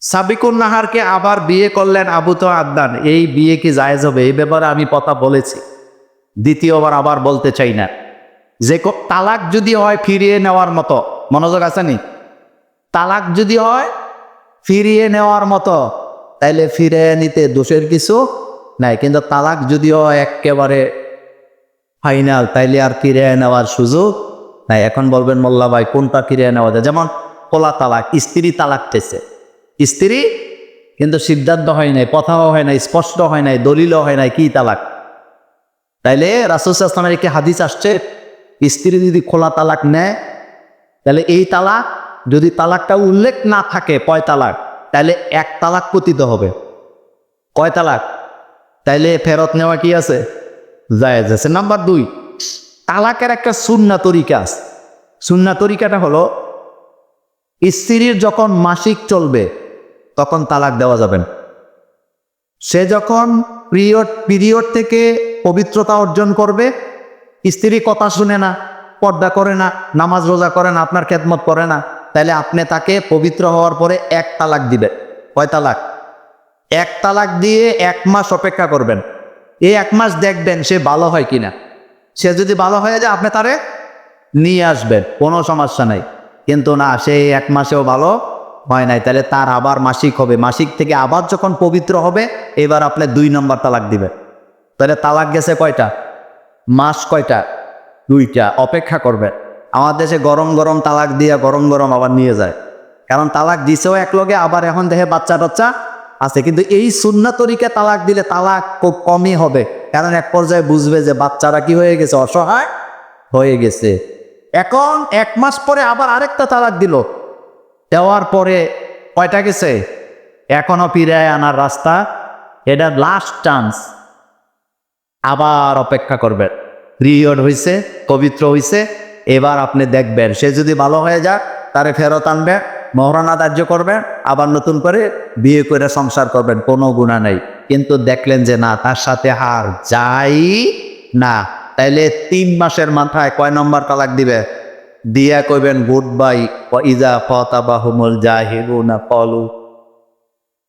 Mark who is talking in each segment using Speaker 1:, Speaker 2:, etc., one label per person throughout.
Speaker 1: সাবিকুন নাহারকে আবার বিয়ে করলেন আবু তো আদনান। এই বিয়ে কি জায়েজ হবে? এই ব্যাপারে আমি কথা বলেছি। দ্বিতীয়বার আবার বলতে চাই না। যে তালাক যদি হয় ফিরিয়ে নেওয়ার মতো, মনোযোগ আছে নি? তালাক যদি হয় ফিরিয়ে নেওয়ার মতো, তাইলে ফিরে নিতে দোষের কিছু নাই। কিন্তু তালাক যদি হয় একেবারে ফাইনাল, তাইলে আর ফিরে নেওয়ার সুযোগ নাই। এখন বলবেন, মোল্লা ভাই, কোনটা ফিরে নেওয়া যায়? যেমন, পোলা তালাক, স্ত্রী তালাক টেছে স্ত্রী, কিন্তু সিদ্ধান্ত হয় নাই কথাও হয় নাই, স্পষ্ট হয় নাই, দলিলও হয় নাই, কি তালাক? তাইলে রাসুসামের একটি হাদিস আসছে, স্ত্রী যদি খোলা তালাক নেয় তাহলে এই তালাক, যদি তালাকটা উল্লেখ না থাকে, কয় তালাক? তাহলে এক তালাক পতিত হবে। কয় তালাক? তাইলে ফেরত নেওয়া কি আছে? জায়েজ আছে। নাম্বার দুই, তালাকের একটা সুন্না তরিকা আছে। সুন্না তরিকাটা হলো, স্ত্রীর যখন মাসিক চলবে তখন তালাক দেওয়া যাবে না। সে যখন পিরিয়ড পিরিয়ড থেকে পবিত্রতা অর্জন করবে, স্ত্রী কথা শুনে না, পর্দা করে না, নামাজ রোজা করে না, আপনার খেদমত করে না, তাহলে আপনি তাকে পবিত্র হওয়ার পরে এক তালাক দিবে কয় তালাক? এক তালাক দিয়ে এক মাস অপেক্ষা করবেন। এই এক মাস দেখবেন সে ভালো হয় কিনা। সে যদি ভালো হয়ে যায়, আপনি তারে নিয়ে আসবেন, কোনো সমস্যা নাই। কিন্তু না, সে এক মাসেও ভালো হয় নাই, তাহলে তার আবার মাসিক হবে। মাসিক থেকে আবার যখন পবিত্র হবে, এবার আপনি দুই নম্বর তালাক দিবেন। তাহলে তালাক গেছে কয়টা? মাস কয়টা? দুইটা। অপেক্ষা করবেন। আমার দেশে গরম গরম তালাক দিয়ে গরম গরম আবার নিয়ে যায়। কারণ তালাক দিছেও এক লগে, আবার এখন দেখে বাচ্চা টাচ্চা আছে। কিন্তু এই সুন্না তরিকে তালাক দিলে তালাক খুব কমই হবে। কারণ এক পর্যায়ে বুঝবে যে বাচ্চারা কি হয়ে গেছে? অসহায় হয়ে গেছে। এখন এক মাস পরে আবার আরেকটা তালাক দিল। দেওয়ার পরে কয়টা গেছে? এখনও ফিরে আনার রাস্তা। এটা লাস্ট চান্স আবার অপেক্ষা করবেন পিরিয়ড হয়েছে পবিত্র হয়েছে এবার আপনি দেখবেন, সে যদি ভালো হয়ে যায় তারে ফেরত আনবে, মহারণা ধার্য করবেন আবার নতুন করে বিয়ে করে সংসার করবেন, কোনো গুণা নেই। কিন্তু দেখলেন যে না, তার সাথে হার যাই না। তাইলে তিন মাসের মাথায় কয় নম্বর তালাক দিবে? দিয়া কইবেন, গুড বাই ইজা ফতাবাহুমুল জাহিরুনা কলু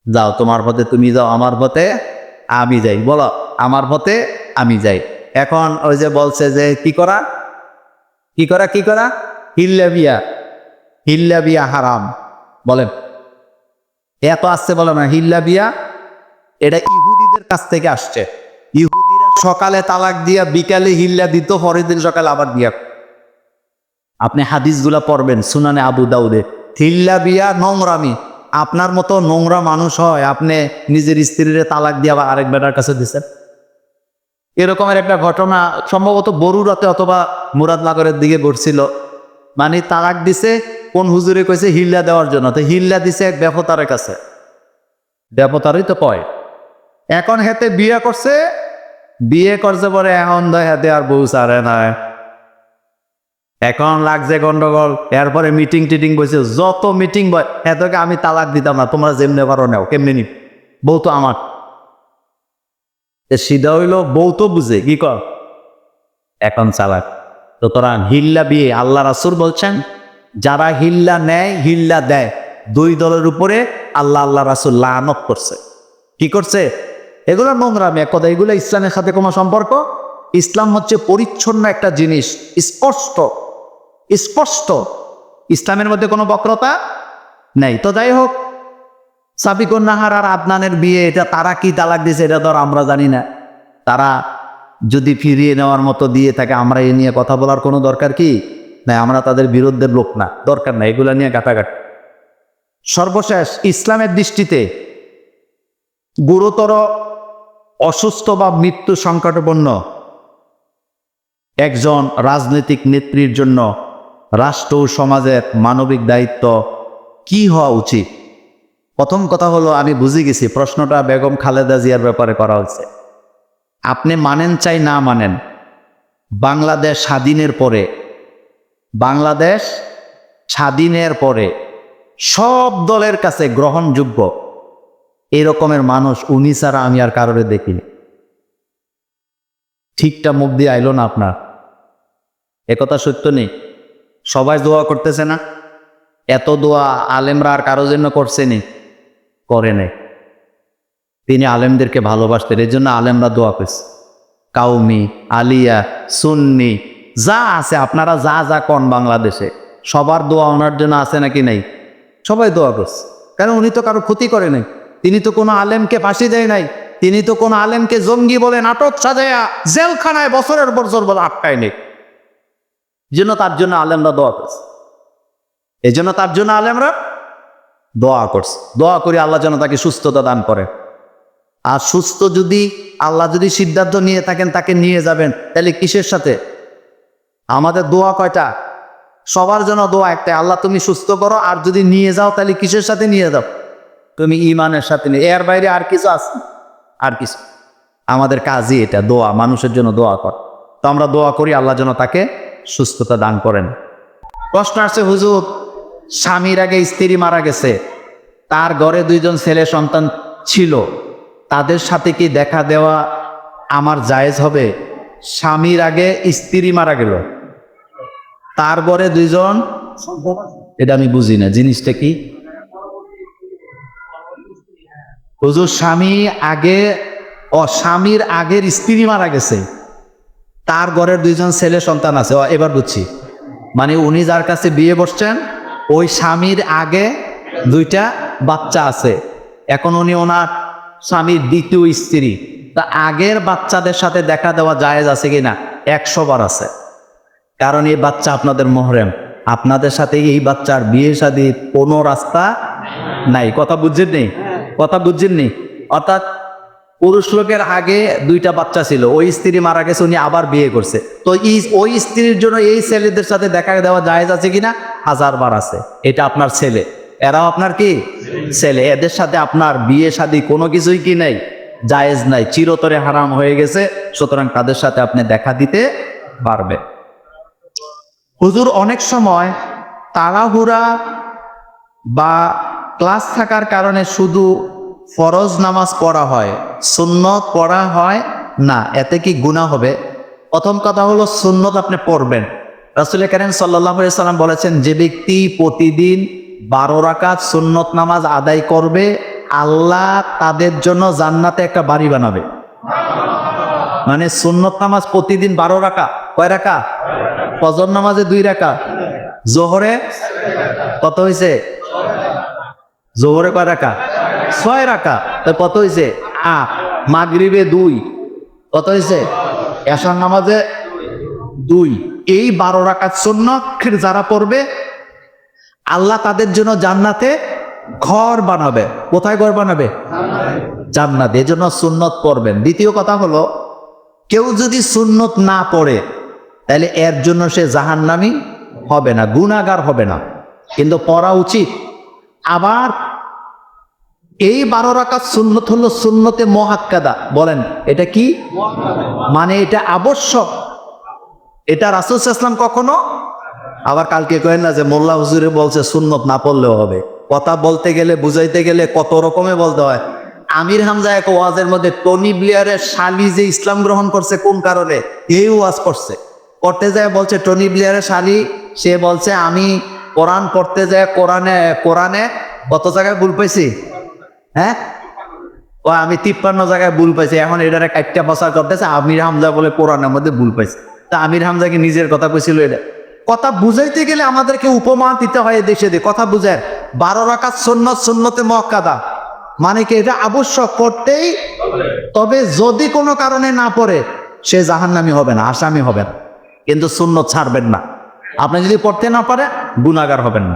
Speaker 1: যাও তোমার পথে তুমি যাও, আমার পথে আমি যাই, বলো, আমার পথে আমি যাই। এখন ওই যে বলছে যে, কি করা? কি করা কি করা? হিল্লা বিয়া হিল্লা বিয়া হারাম। বলেন। এত আসছে বলে না, হিল্লা বিয়া? এটা ইহুদিদের কাছ থেকে আসছে। ইহুদিরা সকালে তালাক দিয়া, বিকালে হিল্লা দিত, পরের দিন সকালে আবার বিয়া আপনি হাদিসগুলা পড়বেন, সুনানে আবু দাউদে। থিল্লা বিয়া নোংরামি। আপনার মতো নোংরা মানুষ হয়, আপনি নিজের স্ত্রীরে তালাক দিয়ে আবার আরেক বেটার কাছে দিচ্ছেন এরকমের একটা ঘটনা সম্ভবত বরুরাতে অথবা মুরাদনগরের দিকে ঘটছিল। মানে তালাক দিছে, কোন হুজুরে কইছে হিল্লা দেওয়ার জন্য। তো হিল্লা দিছে এক দেবতারের কাছে। দেবতারই তো কয়। এখন হেতে বিয়ে করছে বিয়ে করছে পরে এখন দয় হাতে আর বউ সারে না এখন লাগছে গন্ডগোল। এরপরে মিটিং টিটিং বসে যত মিটিং বয় এতকে আমি তালাক দিতাম না। তোমরা যেমনে পারো নেও, কেমনি নি বউ তো আমার। সিধা হইল, বউ তো বুঝে, কি কর? এখন চালাক। তো তোরা হিল্লা বিয়ে, আল্লাহ রাসুর বলছেন, যারা হিল্লা নেয়, হিল্লা দেয়। দুই দলের উপরে আল্লাহ আল্লাহ রাসুল লানত করছে। কি করছে? এগুলো নোংরামি, এক কথা, এগুলো ইসলামের সাথে কোনো সম্পর্ক? ইসলাম হচ্ছে পরিচ্ছন্ন একটা জিনিস, স্পষ্ট। স্পষ্ট। ইসলামের মধ্যে কোনো বক্রতা নেই। তো যাই হোক, সাবিকুন নাহার আর আদনানের বিয়ে, এটা তারা কি তালাক দিয়েছে এটা ধর আমরা জানি না। তারা যদি ফিরিয়ে নেওয়ার মতো দিয়ে থাকে, আমরা এ নিয়ে কথা বলার কোনো দরকার কি? না, আমরা তাদের বিরুদ্ধের লোক না, দরকার না, এগুলা নিয়ে গাটাগাট সর্বশেষ, ইসলামের দৃষ্টিতে গুরুতর অসুস্থ বা মৃত্যু সংকটপন্ন একজন রাজনৈতিক নেত্রীর জন্য রাষ্ট্র ও সমাজের মানবিক দায়িত্ব কি হওয়া উচিত? প্রথম কথা হলো, আমি বুঝে গেছি, প্রশ্নটা বেগম খালেদা জিয়ার ব্যাপারে করা হচ্ছে আপনি মানেন চাই না মানেন, বাংলাদেশ স্বাধীনের পরে, বাংলাদেশ স্বাধীনের পরে সব দলের কাছে গ্রহণযোগ্য এরকমের মানুষ, উনি ছাড়া আমি আর কারোরে দেখিনি। ঠিকটা মুখ দিয়ে আইলো না আপনার। একথা সত্য নেই। সবাই দোয়া করতেছে না? এত দোয়া আলেমরা আর কারও জন্য করছেনি করে নাই। তিনি আলেমদেরকে ভালোবাসতেন, এর জন্য আলেমরা দোয়া পেয়েছে কাউমি, আলিয়া, সুন্নি, যা আছে, আপনারা যা যা কন বাংলাদেশে, সবার দোয়া ওনার জন্য আছে নাকি নেই? সবাই দোয়া করছে। কারণ উনি তো কারও ক্ষতি করে নাই? তিনি তো কোনো আলেমকে ফাঁসি দেয় নাই। তিনি তো কোনো আলেমকে জঙ্গি বলে নাটক সাজায়া জেলখানায় বছরের বছর বলে আটকায় নেই। জন্য তার জন্য আলেমরা দোয়া করছে। এই জন্য তার জন্য আলেমরা দোয়া করছে। দোয়া করি আল্লাহ যেন তাকে সুস্থতা দান করে। আর সুস্থ যদি আল্লাহ যদি সিদ্ধান্ত নিয়ে থাকেন, তাকে নিয়ে যাবেন, তাহলে কিসের সাথে? আমাদের দোয়া কয়টা? সবার জন্য দোয়া একটা আল্লাহ তুমি সুস্থ করো, আর যদি নিয়ে যাও, তাহলে কিসের সাথে নিয়ে যাও? তুমি ইমানের সাথে নিয়ে, এর বাইরে আর কিছু আছে? আর কিছু। আমাদের কাজই এটা, দোয়া, মানুষের জন্য দোয়া কর। তো আমরা দোয়া করি, আল্লাহ যেন তাকে সুস্থতা দান করেন। প্রশ্ন আছে হুজুর, স্বামীর আগে স্ত্রী মারা গেছে, তার ঘরে দুইজন ছেলে সন্তান ছিল, তাদের সাথে কি দেখা দেওয়া আমার জায়েজ হবে? স্বামীর আগে স্ত্রী মারা গেল, তার ঘরে দুইজন এটা আমি বুঝি না, জিনিসটা কি? হুজুর, স্বামী আগে ও স্বামীর আগের স্ত্রী মারা গেছে তার ঘরের দুইজন ছেলে সন্তান আছে। এবার বুঝছি। মানে উনি যার কাছে বিয়ে বসছেন, ওই স্বামীর আগে দুইটা বাচ্চা আছে। এখন উনি ওনার স্বামীর দ্বিতীয় স্ত্রী। তা আগের বাচ্চাদের সাথে দেখা দেওয়া জায়েজ আছে কিনা? একশো বার আছে। কারণ এই বাচ্চা আপনাদের মোহরেম। আপনাদের সাথে এই বাচ্চার বিয়ে শাদী কোনো রাস্তা নাই। কথা বুঝছেন নেই কথা বুঝছেন নেই অর্থাৎ পুরুষ লোকের আগে দুইটা বাচ্চা ছিল, ওই স্ত্রী মারা গেছে, উনি আবার বিয়ে করছে। তো ওই স্ত্রীর জন্য এই ছেলেদের সাথে দেখা দেওয়া জায়েজ আছে কিনা? হাজার বার আছে। এটা আপনার ছেলে। এরাও আপনার কি? ছেলে। এদের সাথে আপনার বিয়ে, শাদী কোনো কিছুই কি নাই? জায়েজ নাই। চিরতরে হারাম হয়ে গেছে, সুতরাং তাদের সাথে আপনি দেখা দিতে পারবে। হুজুর, অনেক সময় তাড়াহুড়া বা ক্লাস থাকার কারণে শুধু ফরজ নামাজ পড়া হয়, সুন্নত পড়া হয় না, এতে কি গুণা হবে? প্রথম কথা হলো সুন্নত আপনি পড়বেন। রাসুল সাল্লাহ সাল্লাম বলেছেন, যে ব্যক্তি প্রতিদিন বারো রাকাত সুন্নত নামাজ আদায় করবে, আল্লাহ তাদের জন্য জান্নাতে একটা বাড়ি বানাবে। মানে সুন্নত নামাজ প্রতিদিন বারো রাকা, কয় রাখা ফজর নামাজে দুই রাখা জোহরে কত হয়েছে জোহরে কয় রাকা? ছয় রাখা কত হয়েছে আ মাগরিবে দুই। কত হয়েছে এসার নামাজে দুই। এই বারো রাখার সুন্নত যারা পড়বে, আল্লাহ তাদের জন্য জান্নাতে ঘর বানাবে। কোথায় ঘর বানাবে? জান্নাত। এজন্য সুন্নত পড়বেন। দ্বিতীয় কথা হলো, কেউ যদি সুন্নত না পড়ে, তাহলে এর জন্য সে জাহান্নামি হবে না গুণাগার হবে না। কিন্তু পড়া উচিত। আবার এই বারো রাকাত সুন্নত হলো সুন্নতে মহাক্কাদা বলেন, এটা কি? মানে এটা আবশ্যক। এটা রাসুল ইসলাম কখনো? আবার কালকে কয়েন না যে, মোল্লা হুজুরে বলছে সুন্নত না পড়লেও হবে। কথা বলতে গেলে, বুঝাইতে গেলে কত রকমে বলতে হয়। আমির হামজা এক ওয়াজের মধ্যে, টনি ব্লিয়ারের শালি যে ইসলাম গ্রহণ করছে কোন কারণে? এই ওয়াজ করছে করতে যায় বলছে, টনি ব্লিয়ারের শালি? সে বলছে, আমি কোরআন পড়তে যায় কোরআনে কোরআনে, কত জায়গায় ভুল পাইছি? হ্যাঁ? ও, আমি তিপ্পান্ন জায়গায় ভুল পাইছি, এখন এটার কাটটা বসার করতেছে, আমির হামজা বলে কোরআনের মধ্যে ভুল পাইছে। তা আমির হামজাকে নিজের কথা কইছিল এটা। কথা বুঝাইতে গেলে আমাদেরকে উপমা দিতে হয় দেশে দিয়ে কথা বুঝেন, বারো রাকাত সন্ন্যত সন্ন্যতে মক্কাদা মানে কি, এটা আবশ্যক করতেই তবে যদি কোনো কারণে না পড়ে, সে জাহান্নামি হবে না, আসামি হবে না। কিন্তু সুন্নত ছাড়বেন না। আপনি যদি পড়তে না পারে গুণাগার হবেন না।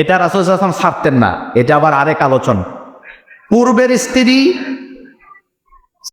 Speaker 1: এটা রাসুল ছাড়তেন না। এটা আবার আরেক আলোচনা। পূর্বের স্ত্রী